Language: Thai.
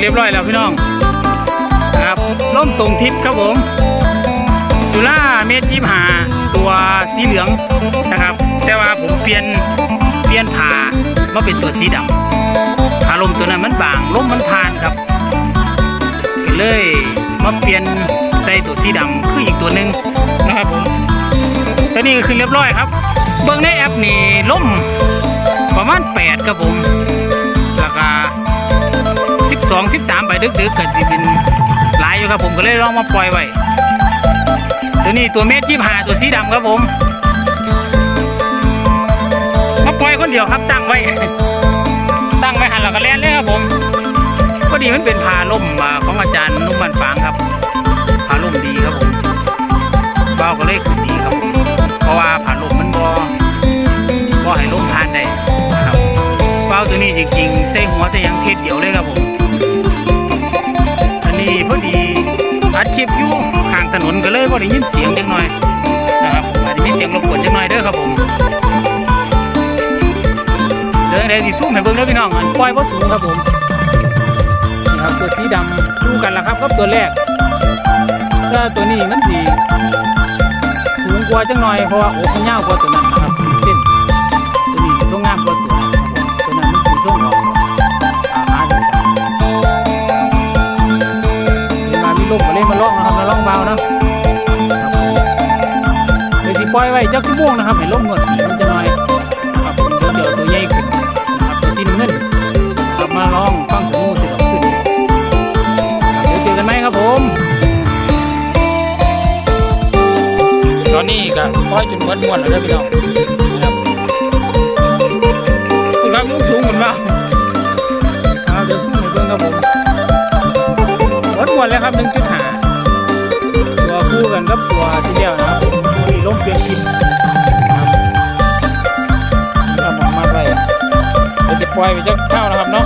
เรียบร้อยแล้วพี่น้องนะครับล่มตรงทิศครับผมจุฬาเมตรยี่หาตัวสีเหลืองนะครับ แต่ว่าผมเปลี่ยนเปลี่ยนผ่ามาเป็นตัวสีดำผ่าลมตัวนั้นมันบางลมมันผ่านครับก็เลยมาเปลี่ยนใส่ตัวสีดำคืออีกตัวหนึ่งนะครับผมตัวนี้ก็คือเรียบร้อยครับ เบิ่งในแอปนี่ล่มประมาณ8ครับผม 12 13ไปดึกๆก็สิเป็นหลายอยู่ครับผมก็เลยลองมาปล่อยไว้ตัวนี้ตัวเม็ดยี่ห้าตัวสีดำครับผมมาปล่อยคนเดียวครับตั้งไว้ ตั้งไว้หันหลังก็แล่นเลยครับผมพอดีมันเป็นพาล่มอ่าของอาจารย์นุ่มบันฟางครับพาล่มดีครับผมเบาก็เลยขึ้นดีครับผมเพราะว่าผาล่มมันบ่บ่ให้ล่มทานได้ครับเบาตัวนี้จริงๆใส่หัวใส่ยังเทศเดียวเลย ข้างถนนก็เลยพอได้ยินเสียงจังหน่อยนะครับอาจจะมีเสียงรบกวนจังหน่อยเด้อครับผมเดินได้สิสูงให้เบิ่งเด้อพี่น้องอันปล่อยบ่สูงครับผมนี่ครับตัวสีดำดูกันละครับกับตัวแรกถ้าตัวนี้มันสีสูงกว่าจังหน่อยเพราะว่าโอ้มันยาวกว่าตัวนั้นนะครับ ล่อยไว้จักชั่วโมงนะครับให้ลมหนวดหนีมันจะน้อยนะครับผมเดี๋ยวจะเอาตัวใหญ่ขึ้นนะครับตัวสีน้ำเงินกลับมาลองฟังสมูสิครับขึ้นครับเดี๋ยวเจอกันไหมครับผม ตอนนี้ก็ปล่อยจนหมดม้วนแล้วเด้อพี่น้องนะครับคุณครับลูกสูงเหมือนเปล่าเอาเดี๋ยวสูงให้เบิ่งครับผมวัดมวลแล้วครับ1.5ตัวคู่กันกับตัวที่เดียวนะครับ ปเดี๋ยวจะปล่อยไปจะเข้านะครับเนาะ